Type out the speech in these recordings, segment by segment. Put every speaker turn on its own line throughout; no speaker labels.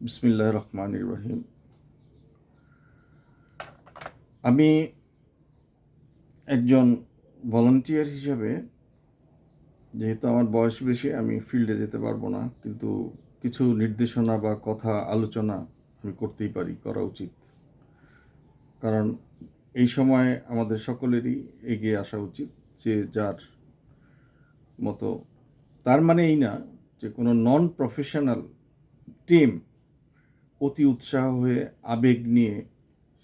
বিসমিল্লাহ রহমান রহিম আমি একজন ভলান্টিয়ার হিসাবে, যেহেতু আমার বয়স বেশি, আমি ফিল্ডে যেতে পারব না, কিন্তু কিছু নির্দেশনা বা কথা আলোচনা আমি করতেই পারি, করা উচিত। কারণ এই সময় আমাদের সকলেরই এগিয়ে আসা উচিত, যে যার মতো। তার মানে এই না যে কোনো নন প্রফেশনাল টিম অতি উৎসাহ হয়ে আবেগ নিয়ে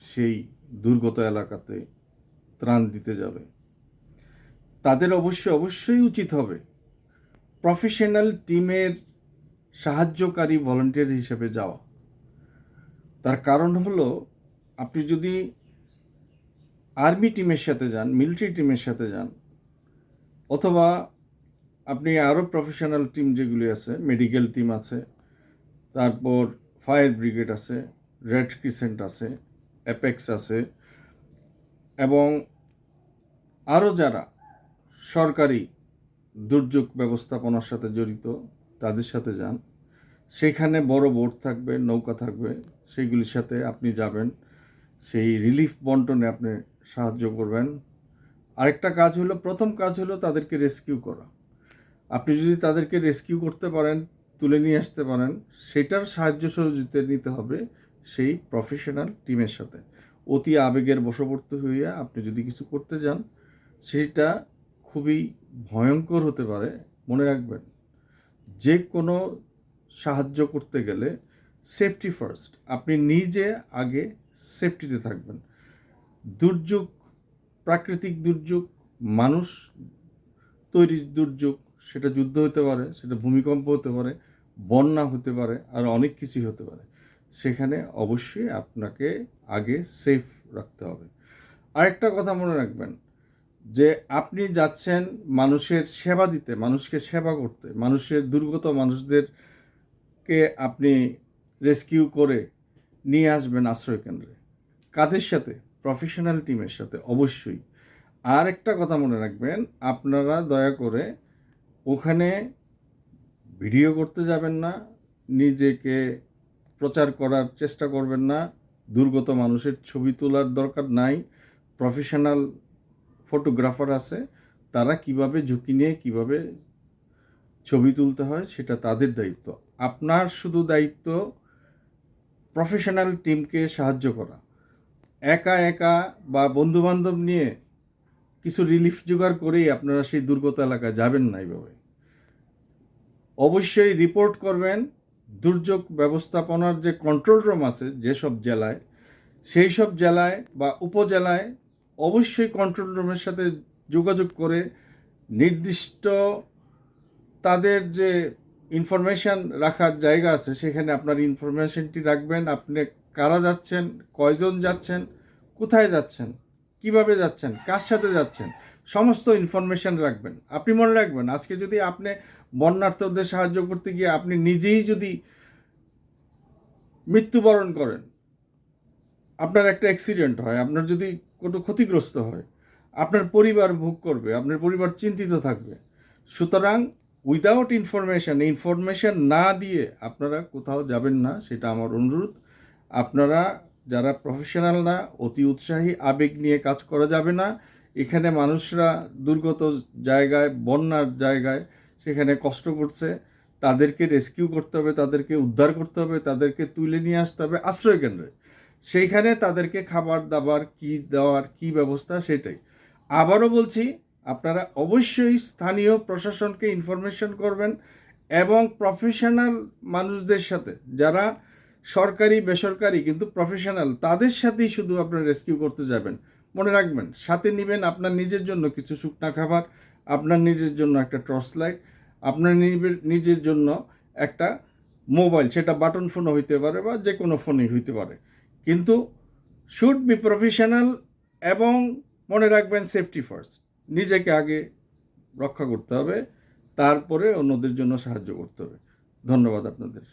সেই দুর্গত এলাকাতে ত্রাণ দিতে যাবে। তাদের অবশ্যই অবশ্যই উচিত হবে। প্রফেশনাল টিমের সাহায্যকারী ভলান্টিয়ার হিসেবে যাওয়া। তার কারণ হলো, আপনি যদি আর্মি টিমের সাথে যান, মিলিটারি টিমের সাথে যান, অথবা আপনি আরও প্রফেশনাল টিম যেগুলি আছে, মেডিকেল টিম আছে, তারপর ফায়ার ব্রিগেড আছে, রেড ক্রিসেন্ট আছে, অ্যাপেক্স আছে, এবং আরও যারা সরকারি দুর্যোগ ব্যবস্থাপনার সাথে জড়িত, তাদের সাথে যান। সেখানে বড় বোট থাকবে, নৌকা থাকবে সেইগুলির সাথে আপনি যাবেন। সেই রিলিফ বন্টনে আপনি সাহায্য করবেন। আরেকটা কাজ হলো, প্রথম কাজ হলো তাদেরকে রেস্কিউ করা। আপনি যদি তাদেরকে রেস্কিউ করতে পারেন তুলে নিয়ে আসতে পারেন, সেটার সাহায্য সহযোগিতা নিতে হবে সেই প্রফেশনাল টিমের সাথে। অতি আবেগের বশবর্তী হইয়া আপনি যদি কিছু করতে যান, সেটা খুবই ভয়ঙ্কর হতে পারে, মনে রাখবেন। যে কোনো সাহায্য করতে গেলে সেফটি ফার্স্ট আপনি নিজে আগে সেফটিতে থাকবেন। দুর্যোগ, প্রাকৃতিক দুর্যোগ, মানুষ তৈরি দুর্যোগ সেটা যুদ্ধ হতে পারে, সেটা ভূমিকম্প হতে পারে, বন্যা হতে পারে, আর অনেক কিছুই হতে পারে। সেখানে অবশ্যই আপনাকে আগে সেফ রাখতে হবে। আরেকটা কথা মনে রাখবেন, যে আপনি যাচ্ছেন মানুষের সেবা দিতে, মানুষকে সেবা করতে, মানুষের দুর্গত মানুষদেরকে আপনি রেস্কিউ করে নিয়ে আসবেন আশ্রয় কেন্দ্রে। কাদের সাথে? প্রফেশনাল টিমের সাথে, অবশ্যই। আর একটা কথা মনে রাখবেন, আপনারা দয়া করে ওখানে ভিডিও করতে যাবেন না, নিজেকে প্রচার করার চেষ্টা করবেন না, দুর্গত মানুষের ছবি তোলার দরকার নাই প্রফেশনাল ফটোগ্রাফার আছে, তারা কীভাবে ঝুঁকি নিয়ে কীভাবে ছবি তুলতে হয় সেটা তাদের দায়িত্ব। আপনার শুধু দায়িত্ব প্রফেশনাল টিমকে সাহায্য করা। একা একা বা বন্ধুবান্ধব নিয়ে কিছু রিলিফ জোগাড় করেই আপনারা সেই দুর্গত এলাকায় যাবেন না এইভাবে। অবশ্যই রিপোর্ট করবেন, দুর্যোগ ব্যবস্থাপনার যে কন্ট্রোল রুম আছে যেসব জেলায়, সেই সব জেলায় বা উপজেলায় অবশ্যই কন্ট্রোল রুমের সাথে যোগাযোগ করে নির্দিষ্ট তাদের যে ইনফরমেশান রাখার জায়গা আছে সেখানে আপনার ইনফরমেশনটি রাখবেন, আপনি কারা যাচ্ছেন, কয়জন যাচ্ছেন, কোথায় যাচ্ছেন। কীভাবে যাচ্ছেন? কার সাথে যাচ্ছেন? সমস্ত ইনফরমেশন রাখবেন। আপনি মনে রাখবেন, আজকে যদি আপনি বন্যার্থদের সাহায্য করতে গিয়ে আপনি নিজেই যদি মৃত্যুবরণ করেন, আপনার একটা অ্যাক্সিডেন্ট হয়, আপনার যদি কোনো ক্ষতিগ্রস্ত হয়, আপনার পরিবার ভোগ করবে, আপনার পরিবার চিন্তিত থাকবে। সুতরাং উইদাউট ইনফরমেশান ইনফরমেশান না দিয়ে আপনারা কোথাও যাবেন না, সেটা আমার অনুরোধ। আপনারা যারা প্রফেশনাল না, অতি উৎসাহী, আবেগ নিয়ে কাজ করা যাবে না। এখানে মানুষরা দুর্গত জায়গায়, বন্যার জায়গায় সেখানে কষ্ট করছে। তাদেরকে রেস্কিউ করতে হবে, তাদেরকে উদ্ধার করতে হবে, তাদেরকে তুলে নিয়ে আসতে হবে আশ্রয় কেন্দ্রে। সেইখানে তাদেরকে খাবার দাবার, কি দেওয়ার, কি ব্যবস্থা সেটাই। আবারও বলছি, আপনারা অবশ্যই স্থানীয় প্রশাসনকে ইনফরমেশন করবেন এবং প্রফেশনাল মানুষদের সাথে, যারা সরকারি, বেসরকারি কিন্তু প্রফেশনাল তাদের সাথেই শুধু আপনার রেস্কিউ করতে যাবেন। মনে রাখবেন, সাথে নেবেন আপনার নিজের জন্য কিছু শুকনা খাবার, আপনার নিজের জন্য একটা টর্চ লাইট আপনার নিজের জন্য একটা মোবাইল সেটা বাটন ফোনও হইতে পারে বা যে কোনো ফোনই হইতে পারে। কিন্তু শুড বি প্রফেশনাল এবং মনে রাখবেন সেফটি ফার্স্ট নিজেকে আগে রক্ষা করতে হবে, তারপরে অন্যদের জন্য সাহায্য করতে হবে। ধন্যবাদ আপনাদের।